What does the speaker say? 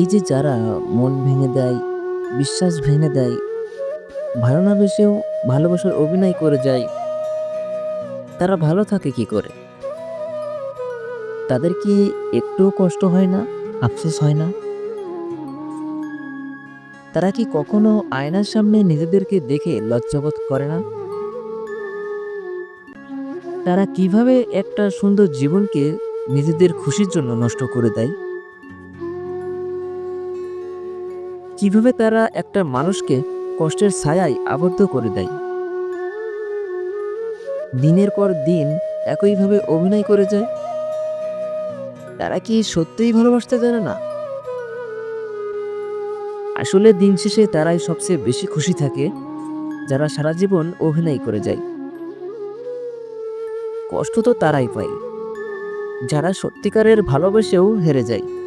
এই যে যারা মন ভেঙে দেয়, বিশ্বাস ভেঙে দেয় ভালো না বেসেও ভালোবাসার অভিনয় করে যায়, তারা ভালো থাকে কি করে? তাদের কি একটুও কষ্ট হয় না, আফসোস হয় না? তারা কি কখনো আয়নার সামনে নিজেদেরকে দেখে লজ্জাবোধ করে না? তারা কীভাবে একটা সুন্দর জীবনকে নিজেদের খুশির জন্য নষ্ট করে দেয়? কীভাবে তারা একটা মানুষকে কষ্টের ছায়ায় আবদ্ধ করে দেয়? দিনের পর দিন একইভাবে অভিনয় করে যায়? তারা কি সত্যিই ভালোবাসতে জানে না? আসলে দিন শেষে তারাই সবচেয়ে বেশি খুশি থাকে, যারা সারা জীবন অভিনয় করে যায়। কষ্ট তো তারাই পায়, যারা সত্যিকারের ভালোবেসেও হেরে যায়।